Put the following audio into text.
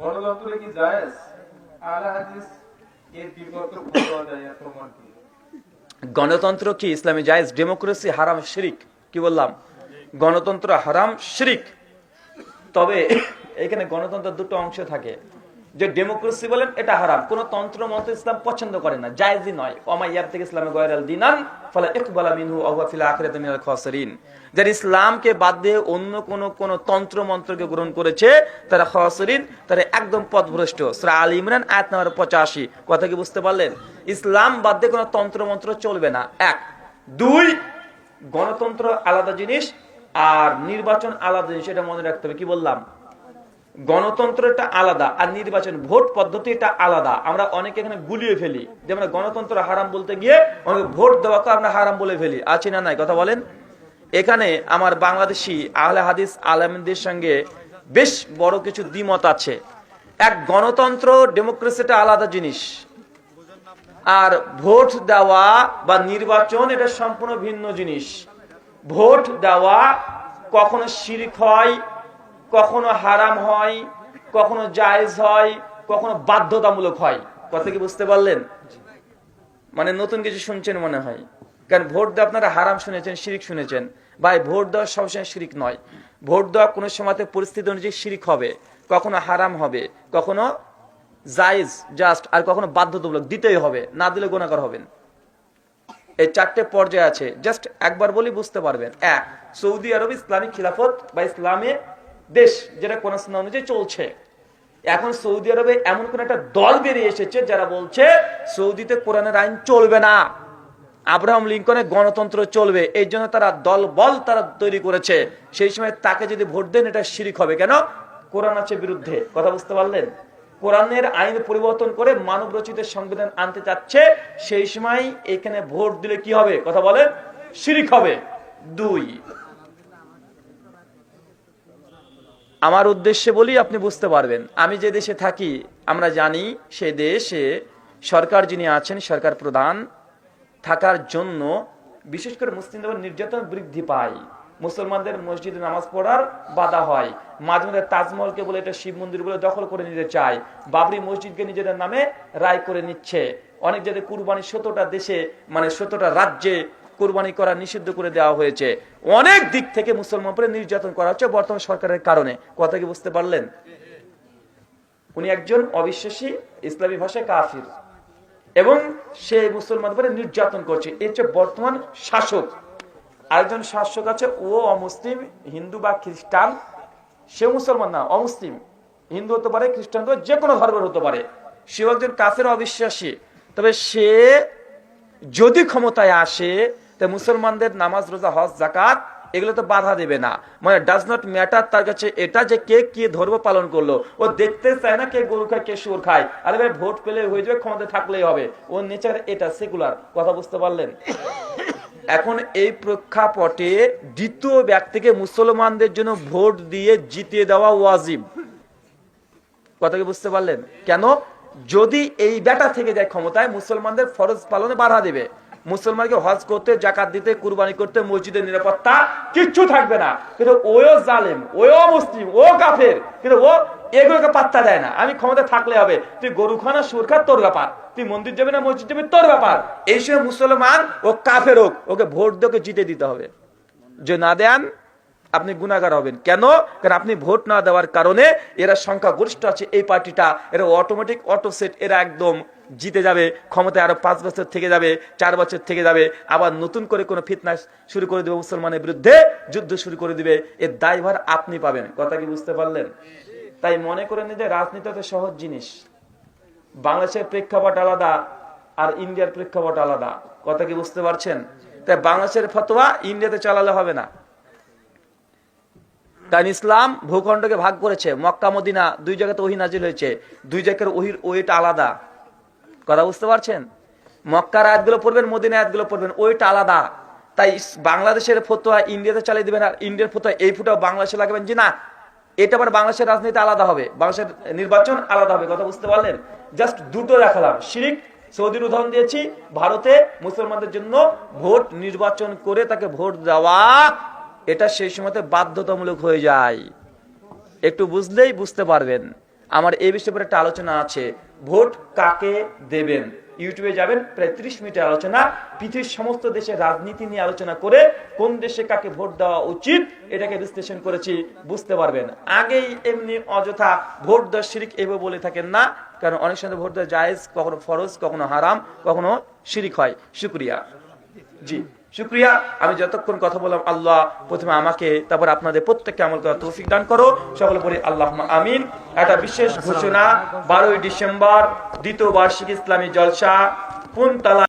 গণতন্ত্র কি জায়েজ? আলা হাদিস, এর বিপক্ষে বলা যায় গণতন্ত্র কি ইসলামে জায়েজ? ডেমোক্রেসি হারাম, শিরিক। কি বললাম? গণতন্ত্র হারাম, শিরিক। তবে এখানে গণতন্ত্র দুটো অংশ থাকে। যে ডেমোক্রেসি বলেন, এটা হারাম। কোন তন্ত্র মন্ত্র ইসলাম পছন্দ করে না, জায়েজই নয়। অমাইয়ার থেকে ইসলামে গয়রাল দিনান, ফলে ইকবালা মিনহু ফিল মিনাল খাসিরিন। যারা ইসলামকে বাদ দিয়ে অন্য কোন কোন তন্ত্র মন্ত্রকে গ্রহণ করেছে, তারা খাসিরিন, তারা একদম পথভ্রষ্ট। সূরা আল ইমরান, আয়াত নম্বর 85 কথা কি বুঝতে পারলেন? ইসলাম বাদ দিয়ে কোনো তন্ত্র মন্ত্র চলবে না। এক। দুই, গণতন্ত্র আলাদা জিনিস, আর নির্বাচন আলাদা জিনিস, এটা মনে রাখতে হবে। কি বললাম? গণতন্ত্র এটা আলাদা আর নির্বাচন ভোট পদ্ধতি এটা আলাদা। আমরা অনেকে এখানে গুলিয়ে ফেলি। যে আমরা গণতন্ত্র হারাম বলতে গিয়ে অনেকে ভোট দেওয়াকে আমরা হারাম বলে ফেলি। আছি না নাই? কথা বলেন। এখানে আমার বাংলাদেশি আহলে হাদিস আলমদের সঙ্গে বেশ বড় কিছু দ্বিমত আছে। এক, গণতন্ত্র, ডেমোক্রেসিটা আলাদা জিনিস। আর ভোট দেওয়া বা নির্বাচন এটা সম্পূর্ণ ভিন্ন জিনিস। ভোট দেওয়া কখনো শিরিক হয় কখনো হারাম হয়, কখনো জায়েজ হয়, কখনো বাধ্যতামূলক হয়। কথা কি বুঝতে পারলেন? মানে নতুন কিছু শুনছেন মনে হয়। কারণ ভোট দেওয়া আপনারা হারাম শুনেছেন, শিরিক শুনেছেন। ভাই, ভোট দেওয়া সবসময় শিরিক নয়। ভোট দেওয়া কোনো সময়তে পরিস্থিতি অনুযায়ী শিরিক হবে, কখনো হারাম হবে, কখনো জায়েজ, জাস্ট, আর কখনো বাধ্যতামূলক দিতেই হবে, না দিলে গুণাকার হবেন। এই চারটে পর্যায়ে আছে। জাস্ট একবার বলি বুঝতে পারবেন। এক, সৌদি আরব ইসলামিক খিলাফত বা ইসলামে দেশ যেটা কোন অনুযায়ী চলছে। এখন সৌদি আরবে এমন কোন একটা দল বেরিয়ে এসেছে যারা বলছে, সৌদিতে কোরআনের আইন চলবে না। আব্রাহাম লিঙ্কনের গণতন্ত্র চলবে। এই জন্য তারা দল বল তারা তৈরি করেছে। সেই সময় তাকে যদি ভোট দেন, এটা শিরিক হবে। কেন? কোরআন আছে বিরুদ্ধে। কথা বুঝতে পারলেন? কোরআনের আইন পরিবর্তন করে মানব রচিত সংবিধান আনতে চাচ্ছে, সেই সময় এখানে ভোট দিলে কি হবে? কথা বলেন? শিরিক হবে। দুই আমার উদ্দেশ্যে বলি, আপনি বুঝতে পারবেন। আমি যে দেশে থাকি, আমরা জানি সে দেশে সরকার যিনি আছেন, সরকার প্রধান, থাকার জন্য বিশেষ করে মুসলিমদের নির্যাতন বৃদ্ধি পায়। মুসলমানদের মসজিদে নামাজ পড়ার বাধা হয়। মাঝে মাঝে তাজমহলকে বলে এটা শিব মন্দির বলে দখল করে নিতে চায়। বাবরি মসজিদকে নিজেদের নামে রায় করে নিচ্ছে। অনেক জায়গায় কুরবানি শতটা দেশে মানে শতটা রাজ্যে কোরবানি করা নিষিদ্ধ করে দেওয়া হয়েছে। অনেক দিক থেকে মুসলমান উপরে নির্যাতন করা হচ্ছে বর্তমান সরকারের কারণে। কথা কি বুঝতে পারলেন? উনি একজন অবিশ্বাসী ইসলামী ভাষায় কাফির। এবং সে মুসলমান উপরে নির্যাতন করছে। এই হচ্ছে বর্তমান শাসক। আরেকজন শাসক আছে ও অমুসলিম হিন্দু বা খ্রিস্টান। সে মুসলমান না অমুসলিম। হিন্দু হতে পারে খ্রিস্টান হতে পারে, যে কোনো ধর্মের হতে পারে। সেও একজন কাফের অবিশ্বাসী। তবে সে যদি ক্ষমতায় আসে তা মুসলমানদের নামাজ, রোজা, হজ জাকাত এগুলো তো বাধা দেবে না। মানে ডাজ নট ম্যাটার তার কাছে এটা যে কে কি ধর্ম পালন করল। ও দেখতে চায় না কে গরু খায়, কে সুর খায়। আরে ভাই, ভোট পেলে হয়ে যাবে, ক্ষমতা থাকলেই হবে। ওর নেচার এটা সেকুলার কথা বুঝতে পারলেন? এখন এই প্রেক্ষাপটে দ্বিতীয় ব্যক্তিকে মুসলমানদের জন্য ভোট দিয়ে জিতিয়ে দেওয়া ওয়াজিব। কথা কি বুঝতে পারলেন? কেন? যদি এই বেটা থেকে যায় ক্ষমতায়, মুসলমানদের ফরজ পালনে বাধা দেবে। মুসলমানকে হজ করতে, জাকাত দিতে, কুরবানি করতে, মসজিদের নিরাপত্তা কিচ্ছু থাকবে না। কিন্তু ওও জালেম ওও মুসলিম, ও কাফের, কিন্তু ও এগুলোকে পাত্তা দেয় না। আমি ক্ষমতা থাকলে হবে। তুই গরু খানা, সুর খা তোর ব্যাপার। তুই মন্দির যাবি না, মসজিদ যাবি, তোর ব্যাপার। এই সময় মুসলমান ও কাফের হোক, ওকে ভোট দিয়ে জিতে দিতে হবে। যে না দেন আপনি গুণাগার হবেন। কেন? কারণ আপনি ভোট না দেওয়ার কারণে এরা সংখ্যা গরিষ্ঠ আছে, এই পার্টিটা, এরা অটোমেটিক অটো সেট এরা একদম জিতে যাবে, ক্ষমতায় আরও পাঁচ বছর থেকে যাবে, চার বছর থেকে যাবে, আবার নতুন করে কোনো ফিতনাস শুরু করে দেবে মুসলমানের বিরুদ্ধে, যুদ্ধ শুরু করে দিবে এর দায়ভার আপনি পাবেন। কথা কি বুঝতে পারলেন? তাই মনে করেন যে রাজনীতি তো সহজ জিনিস। বাংলাদেশের প্রেক্ষাপট আলাদা আর ইন্ডিয়ার প্রেক্ষাপট আলাদা। কথা কি বুঝতে পারছেন? তাই বাংলাদেশের ফতোয়া ইন্ডিয়াতে চালালে হবে না। কারণ ইসলাম ভূখণ্ডকে ভাগ করেছে, মক্কা, মদিনা, দুই জায়গাতে ওহি নাজিল হয়েছে, দুই জায়গার ওহির ওইটা আলাদা। কথা বুঝতে পারছেন? মক্কার আয়াতগুলো পড়বেন মদিনা আয়াতগুলো পড়বেন ওইটা আলাদা। তাই বাংলাদেশের ফতোয়া ইন্ডিয়াতে চালিয়ে দিবেন আর ইন্ডিয়ার ফতোয়া এই ফুটাও বাংলাদেশে লাগবেন যে না, এটা আবার বাংলাদেশের রাজনীতি আলাদা হবে, বাংলাদেশের নির্বাচন আলাদা হবে। কথা বুঝতে পারলেন? জাস্ট দুটো দেখালাম। শিরিক, সৌদির উদাহরণ দিয়েছি, ভারতে মুসলমানদের জন্য ভোট নির্বাচন করে তাকে ভোট দেওয়া এটা সেই সময়তে বাধ্যতামূলক হয়ে যায়। একটু বুঝলেই বুঝতে পারবেন। আমার এই বিষয়ে একটা আলোচনা আছে। ভোট কাকে দেবেন? ইউটিউবে যাবেন, প্রায় ত্রিশ মিনিটের আলোচনা। পৃথিবীর সমস্ত দেশের রাজনীতি নিয়ে আলোচনা করে কোন দেশে কাকে ভোট দেওয়া উচিত, এটাকে বিশ্লেষণ করেছি। বুঝতে পারবেন। আগেই এমনি অযথা ভোট দেওয়া শিরিক এভাবে বলে থাকেন না। কারণ অনেক সময় ভোট দেওয়া জায়েজ, কখনো ফরজ, কখনো হারাম, কখনো শিরিক হয়। শুক্রিয়া। জি। শুক্রিয়া। আমি যতক্ষণ কথা বললাম, আল্লাহ প্রথমে আমাকে, তারপর আপনাদের প্রত্যেককে আমল করা তৌফিক দান করো। সকলে বলি আল্লাহ আমিন। একটা বিশেষ ঘোষণা, বারোই ডিসেম্বর, দ্বিতীয় বার্ষিক ইসলামী জলসা কোন তালা